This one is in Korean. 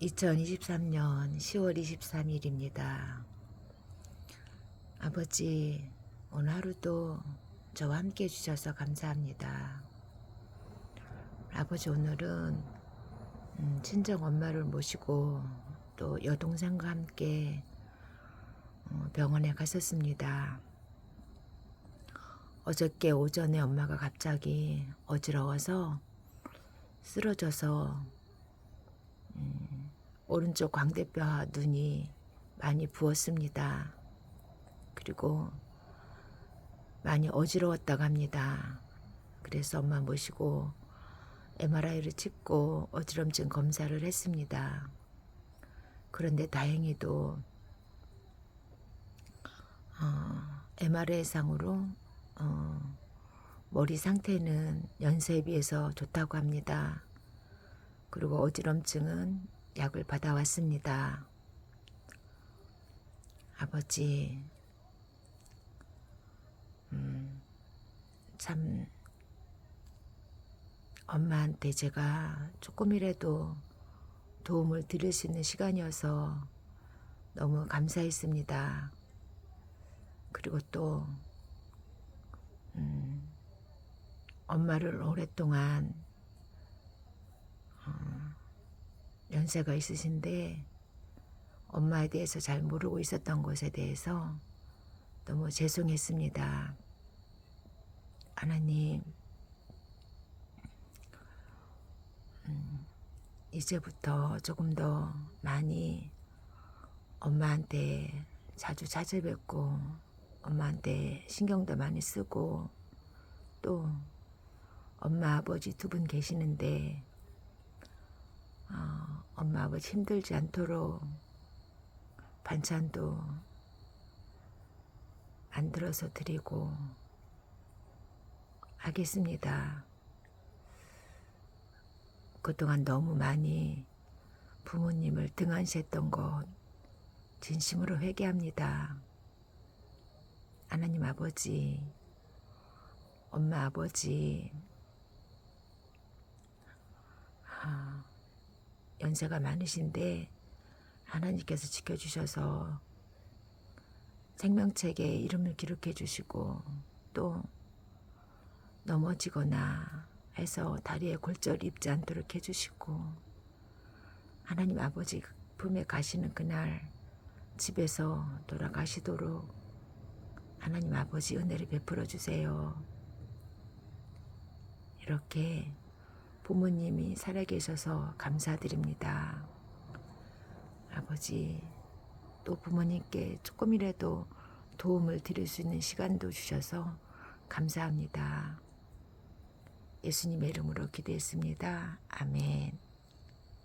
2023년 10월 23일입니다. 아버지, 오늘 하루도 저와 함께 해주셔서 감사합니다. 아버지, 오늘은 음, 친정 엄마를 모시고 또 여동생과 함께 어, 병원에 갔었습니다. 어저께 오전에 엄마가 갑자기 어지러워서 쓰러져서 음, 오른쪽 광대뼈 눈이 많이 부었습니다. 그리고 많이 어지러웠다고 합니다. 그래서 엄마 모시고 MRI를 찍고 어지럼증 검사를 했습니다. 그런데 다행히도 어, MRI상으로 어, 머리 상태는 연세에 비해서 좋다고 합니다. 그리고 어지럼증은 약을 받아왔습니다. 아버지, 음, 참, 엄마한테 제가 조금이라도 도움을 드릴 수 있는 시간이어서 너무 감사했습니다. 그리고 또, 음, 엄마를 오랫동안 어, 연세가 있으신데 엄마에 대해서 잘 모르고 있었던 것에 대해서 너무 죄송했습니다. 하나님, 음, 이제부터 조금 더 많이 엄마한테 자주 찾아뵙고 엄마한테 신경도 많이 쓰고 또 엄마 아버지 두 분 계시는데 어, 엄마 아버지 힘들지 않도록 반찬도 만들어서 드리고 하겠습니다. 그동안 너무 많이 부모님을 등한시했던 것 진심으로 회개합니다. 하나님 아버지, 엄마 아버지, 연세가 많으신데 하나님께서 지켜주셔서 생명책에 이름을 기록해 주시고 또 넘어지거나 해서 다리에 골절 입지 않도록 해주시고 하나님 아버지 품에 가시는 그날 집에서 돌아가시도록 하나님 아버지 은혜를 베풀어 주세요. 이렇게 부모님이 살아계셔서 감사드립니다. 아버지, 또 부모님께 조금이라도 도움을 드릴 수 있는 시간도 주셔서 감사합니다. 예수님의 이름으로 기도했습니다. 아멘.